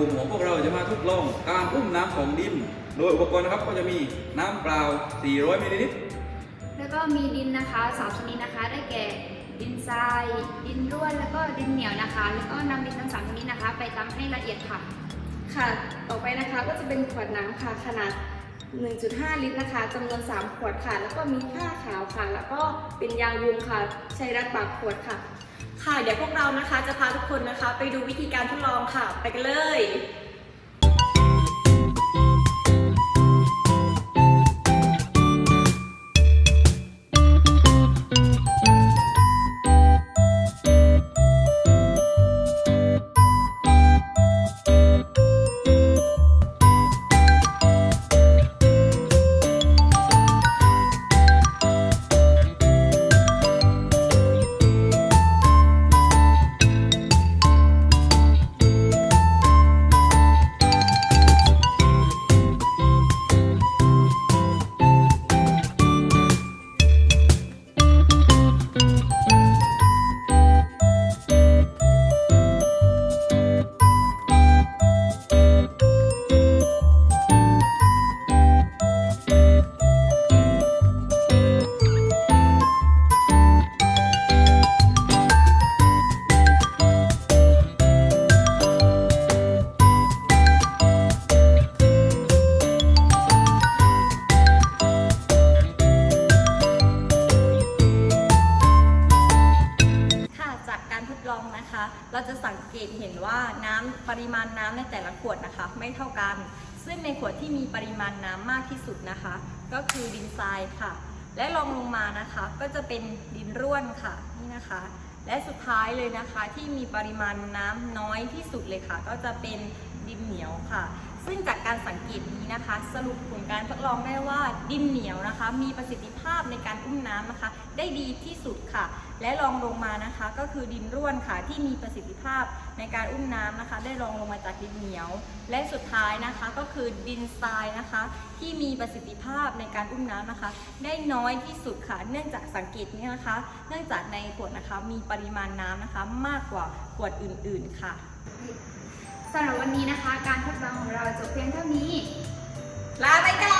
การอุ้มน้ำของดิน โดยอุปกรณ์นะครับก็จะมีน้ำเปล่า 400มิลลิลิตร แล้วก็มีดินนะคะสามชนิดนะคะ ได้แก่ดินทราย ดินร่วนแล้วก็ดินเหนียวนะคะ แล้วก็นำดินทั้งสามชนิดนะคะ ไปตำให้ละเอียดค่ะ ค่ะ ต่อไปนะคะก็จะเป็นขวดน้ำค่ะขนาด 1.5 ลิตรนะคะจำนวน 3 ขวดค่ะ แล้วก็มีผ้าขาวค่ะ แล้วก็เป็นยางยุงค่ะ ใช้รัดปากขวดค่ะ ค่ะเดี๋ยวพวกเรานะคะจะพาทุกคนนะคะ ไปดูวิธีการทดลองค่ะ ไปกันเลย เราจะสังเกตเห็นว่าน้ำปริมาณน้ำในแต่ละขวดนะคะ ไม่เท่ากัน ซึ่งในขวดที่มีปริมาณน้ำมากที่สุดนะคะ ก็คือดินทรายค่ะ และรองลงมานะคะก็จะเป็นดินร่วนค่ะนี่นะคะ และสุดท้ายเลยนะคะที่มีปริมาณน้ำน้อยที่สุดเลยค่ะ ก็จะเป็นดินเหนียวค่ะ ซึ่งจากการสังเกตนี้นะคะ สรุปผลการทดลองได้ว่าดินเหนียวนะคะ มีประสิทธิภาพในการอุ้มน้ำนะคะ ได้ดีที่สุดค่ะ และรองลงมานะคะ ก็คือดินร่วนค่ะที่มีประสิทธิภาพในการอุ้มน้ำนะคะ ได้รองลงมาจากดินเหนียว และสุดท้ายนะคะก็คือดินทรายนะคะ ที่มีประสิทธิภาพในการอุ้มน้ำนะคะ ได้น้อยที่สุดค่ะ เนื่องจากสังเกตนี้นะคะ เนื่องจากในขวดนะคะมีปริมาณน้ำนะคะ มากกว่าขวดอื่น ๆ ค่ะสำหรับวันนี้นะคะการท พียงเท่านี้ ลาไปก่อน